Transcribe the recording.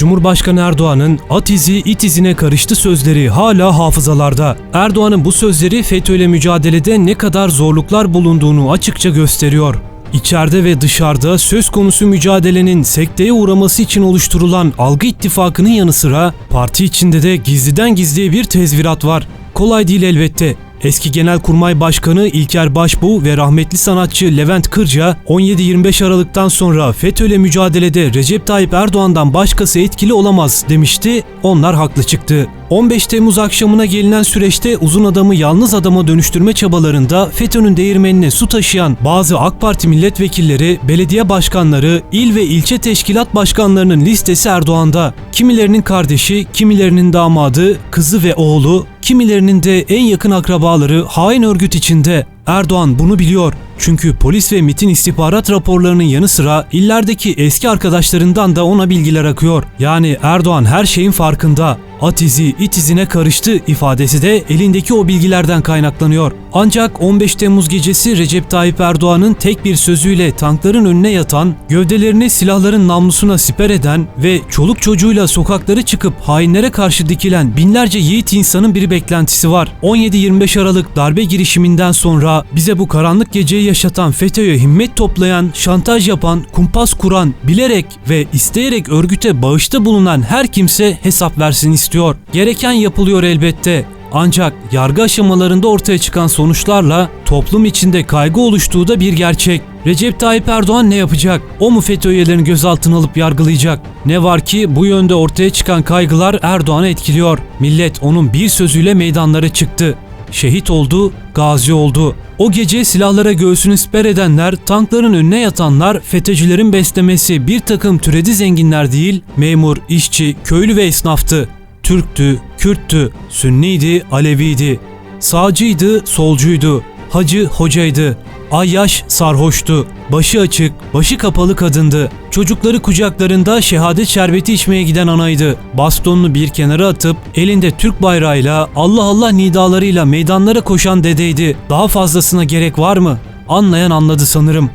Cumhurbaşkanı Erdoğan'ın at izi it izine karıştı sözleri hala hafızalarda. Erdoğan'ın bu sözleri FETÖ'yle mücadelede ne kadar zorluklar bulunduğunu açıkça gösteriyor. İçeride ve dışarıda söz konusu mücadelenin sekteye uğraması için oluşturulan algı ittifakının yanı sıra parti içinde de gizliden gizliye bir tezvirat var. Kolay değil elbette. Eski Genelkurmay Başkanı İlker Başbuğ ve rahmetli sanatçı Levent Kırca 17-25 Aralık'tan sonra FETÖ'yle mücadelede Recep Tayyip Erdoğan'dan başkası etkili olamaz demişti. Onlar haklı çıktı. 15 Temmuz akşamına gelinen süreçte uzun adamı yalnız adama dönüştürme çabalarında FETÖ'nün değirmenine su taşıyan bazı AK Parti milletvekilleri, belediye başkanları, il ve ilçe teşkilat başkanlarının listesi Erdoğan'da. Kimilerinin kardeşi, kimilerinin damadı, kızı ve oğlu, kimilerinin de en yakın akrabaları hain örgüt içinde. Erdoğan bunu biliyor. Çünkü polis ve MIT'in istihbarat raporlarının yanı sıra illerdeki eski arkadaşlarından da ona bilgiler akıyor. Yani Erdoğan her şeyin farkında. At izi it izine karıştı ifadesi de elindeki o bilgilerden kaynaklanıyor. Ancak 15 Temmuz gecesi Recep Tayyip Erdoğan'ın tek bir sözüyle tankların önüne yatan, gövdelerini silahların namlusuna siper eden ve çoluk çocuğuyla sokakları çıkıp hainlere karşı dikilen binlerce yiğit insanın bir beklentisi var. 17-25 Aralık darbe girişiminden sonra bize bu karanlık geceyi yaşatan FETÖ'ye himmet toplayan, şantaj yapan, kumpas kuran, bilerek ve isteyerek örgüte bağışta bulunan her kimse hesap versin istiyor. Gereken yapılıyor elbette. Ancak yargı aşamalarında ortaya çıkan sonuçlarla toplum içinde kaygı oluştuğu da bir gerçek. Recep Tayyip Erdoğan ne yapacak? O mu FETÖ üyelerini gözaltına alıp yargılayacak? Ne var ki bu yönde ortaya çıkan kaygılar Erdoğan'ı etkiliyor. Millet onun bir sözüyle meydanlara çıktı. Şehit oldu, gazi oldu. O gece silahlara göğsünü siper edenler, tankların önüne yatanlar, FETÖ'cülerin beslemesi bir takım türedi zenginler değil, memur, işçi, köylü ve esnaftı. Türktü, Kürttü, Sünniydi, Aleviydi. Sağcıydı, solcuydu. Hacı, hocaydı. Ayyaş sarhoştu. Başı açık, başı kapalı kadındı. Çocukları kucaklarında şehadet şerbeti içmeye giden anaydı. Bastonunu bir kenara atıp elinde Türk bayrağıyla Allah Allah nidalarıyla meydanlara koşan dedeydi. Daha fazlasına gerek var mı? Anlayan anladı sanırım.